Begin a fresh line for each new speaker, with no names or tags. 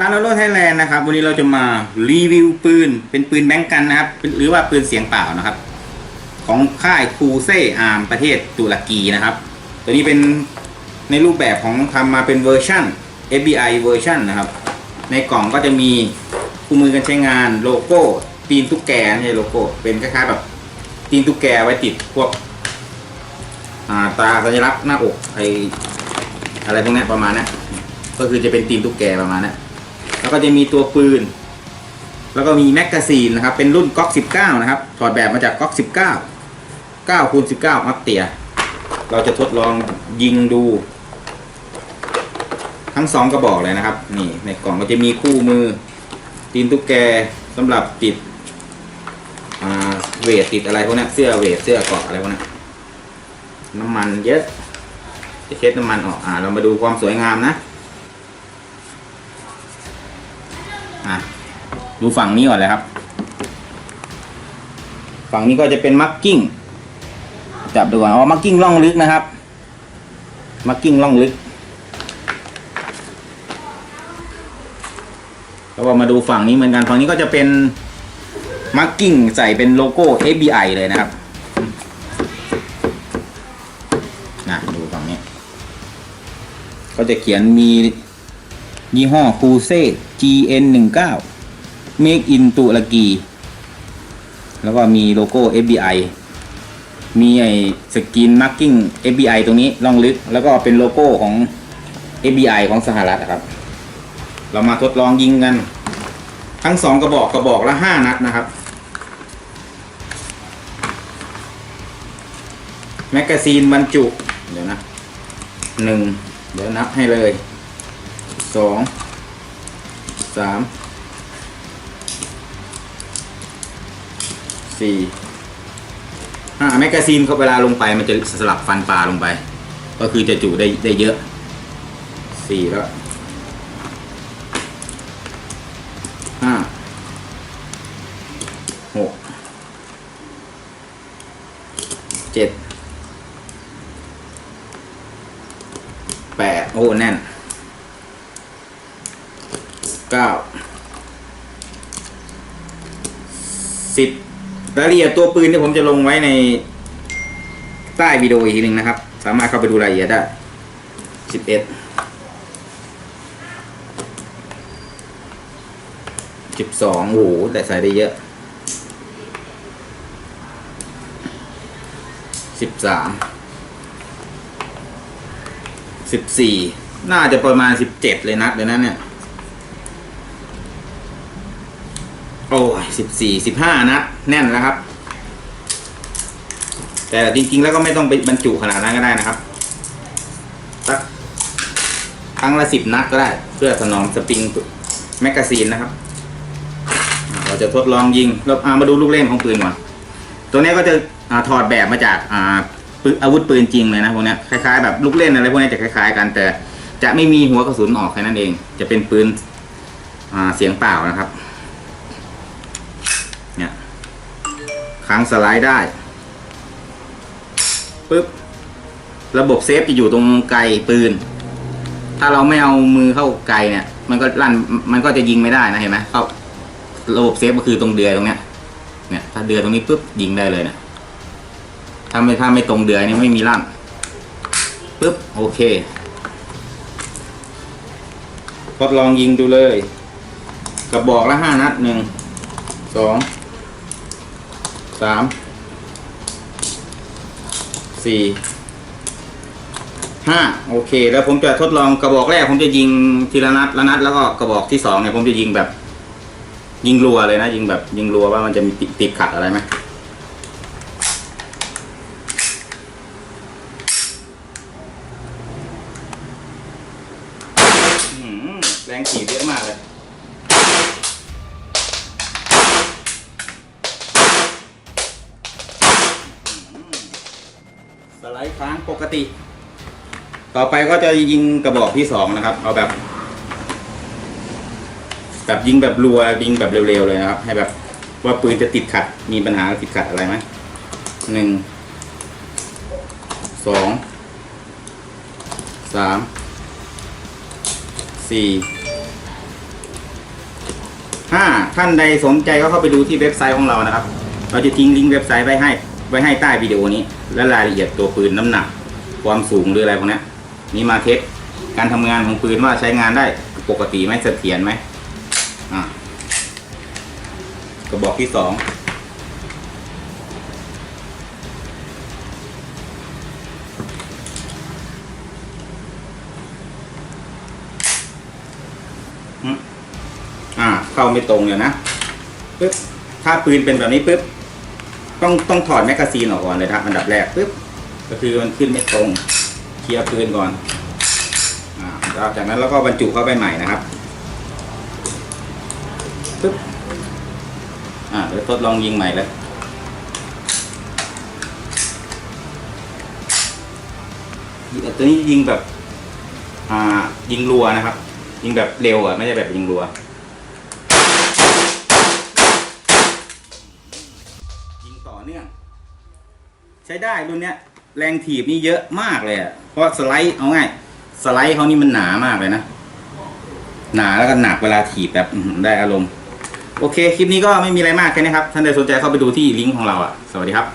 ร้านโรไทยแลนด์นะครับ วันนี้เราจะมารีวิวปืน เป็นปืนแบงก์กันนะครับ หรือว่าปืนเสียงเปล่านะครับ ของค่ายคูเซอาร์มประเทศตุรกีนะครับ ตัวนี้เป็นในรูปแบบของทำมาเป็นเวอร์ชัน FBI เวอร์ชันนะครับ ในกล่องก็จะมีคู่มือการใช้งานโลโก้ ตีนตุ๊กแกไม่ใช่โลโก้ เป็นคล้ายๆแบบตีนตุ๊กแกไว้ติดพวกาตาสัญลักษณ์หน้าอกไออะไรพวกนี้ประมาณนี้ก็คือจะเป็นตีนตุ๊กแกประมาณนี้ แล้วก็จะมีตัวปืน แล้วก็มีแมกกาซีนนะครับ เป็นรุ่นก๊อก 19 นะครับ ถอดแบบมาจากก๊อก 19 9คูณ19 อัพเตีย เราจะทดลองยิงดู ทั้งสองกระบอกเลยนะครับ นี่ในกล่องก็จะมีคู่มือ ตีนตุ๊กแกสำหรับติดเวทติดอะไรพวกนี้เสื้อเวทเสื้อเกาะอะไรพวกนี้น้ำมันเยอะจะเช็ดน้ำมันออกอ่าเรามาดูความสวยงามนะ อะดูฝั่งนี้ก่อนเลยครับ ฝั่งนี้ก็จะเป็นมักกิ้งจับดูก่อนอ๋อมักกิ้งล่องลึกนะครับ มักกิ้งล่องลึกแล้วก็มาดูฝั่งนี้เหมือนกันฝั่งนี้ก็จะเป็นมักกิ้งใส่เป็นโลโก้ FBI เลยนะครับนะดูฝั่งนี้ ก็จะเขียนมียี่ห้อคูเซ่ GN 1 9 Make in ตุรกี แล้วก็มีโลโก้ FBI มีไอ้สกินมาร์กิ้ง FBI ตรงนี้ล่องลึก แล้วก็เป็นโลโก้ของ FBI ของสหรัฐครับ เรามาทดลองยิงกัน ทั้งสองกระบอกกระบอกละห้านัดนะครับ แมกกาซีนบรรจุ เดี๋ยวนะหนึ่งเดี๋ยวนับให้เลยสอง สามสี่ห้าแมกกาซีนเขาเวลาลงไปมันจะสลับฟันปลาลงไป ก็คือจะจุได้ได้เยอะสี่แล้วห้าหกเจ็ดแปดโอ้ แน่น เก้าสิบรายละเอียดตัวปืนที่ผมจะลงไว้ในใต้วิดีโออีกทีหนึ่งนะครับ สามารถเข้าไปดูรายละเอียดได้สิบเอ็ดสิบสองโอ้โหแต่ใส่ได้เยอะสิบสามสิบสี่น่าจะประมาณสิบเจ็ดเลยนัดเดี๋ยนั้นเนี่ย โอ้ยสิบสี่สิบห้านัดแน่นแล้วครับ แต่จริงๆแล้วก็ไม่ต้องไปบรรจุขนาดนั้นก็ได้นะครับสักครั้งละสิบนัดก็ได้ เพื่อถนอมสปริงแมกกาซีนนะครับ เราจะทดลองยิงเราามาดูลูกเล่นของปืนก่อน ตัวนี้ก็จะอถอดแบบมาจากอาอาวุธปืนจริงเลยนะพวกนี้คล้ายๆแบบลูกเล่นอะไรพวกนี้จะคล้ายๆกัน แต่จะไม่มีหัวกระสุนออกแค่นั้นเอง จะเป็นปืนเสียงเปล่านะครับ ค้างสไลด์ได้ปึ๊บระบบเซฟจะอยู่ตรงไกลปืน ถ้าเราไม่เอามือเข้าไกลเนี่ย มันก็ลั่นมันก็จะยิงไม่ได้นะเห็นไหมเข้าระบบเซฟก็คือตรงเดือยตรงเนี้ยเนี่ย ถ้าเดือยตรงนี้ปุ๊บยิงได้เลยนะถ้าไม่ถ้าไม่ตรงเดือยนี่ไม่มีลั่นปุ๊บโอเคทดลองยิงดูเลย กระบอกละห้านัดหนึ่งสอง สามสี่ห้าโอเค แล้วผมจะทดลองกระบอกแรก ผมจะยิงทีละนัดละนัดแล้วก็กระบอกที่สองเนี่ยผมจะยิงแบบ ยิงรัวเลยนะ ยิงแบบยิงรัวว่ามันจะมีติดติดขัดอะไรไหมแรงขีดเยอะมากเลย ไลด์ค้างปกติ ต่อไปก็จะยิงกระบอกที่สองนะครับ เอาแบบ แบบยิงแบบรัวยิงแบบเร็วๆเลยนะครับ ให้แบบว่าปืนจะติดขัด มีปัญหาติดขัดอะไรไหมหนึ่งสองสามสี่ถ้าท่านใดสนใจก็เข้าไปดูที่เว็บไซต์ของเรานะครับ เราจะทิ้งลิงก์เว็บไซต์ไว้ให้ ไว้ให้ใต้วิดีโอนี้ และรายละเอียดตัวปืนน้ำหนัก ความสูงหรืออะไรพวกนี้นี่มาเทสการทำงานของปืนว่าใช้งานได้ปกติไหมเสถียรไหมอ่ากระบอกที่สองอืมอ่า เข้าไม่ตรงเลยนะปึ๊บถ้าปืนเป็นแบบนี้ปึ๊บ ต้องต้องถอดแมกกาซีนออกก่อนเลยครับอันดับแรกปึ๊บก็คือมันขึ้นไม่ตรงเคลียร์ปืนก่อนอ่าจากนั้นเราก็บรรจุเข้าไปใหม่นะครับปึ๊บอ่าเดี๋ยวทดลองยิงใหม่เลยตัวนี้ยิงแบบ อ่า ยิงรัวนะครับ ยิงแบบเร็วอะไม่ใช่แบบยิงรัว ยิงต่อ เนื่อง ใช้ได้รุ่นเนี้ย แรงถีบนี่เยอะมากเลยอะเพราะสไลด์เอาง่ายสไลด์เขานี่มันหนามากเลยนะ หนาแล้วก็หนักเวลาถีบแบบได้อารมณ์ โอเค คลิปนี้ก็ไม่มีอะไรมากแค่นี้ครับ ท่านใดสนใจเข้าไปดูที่ลิงก์ของเราอะ สวัสดีครับ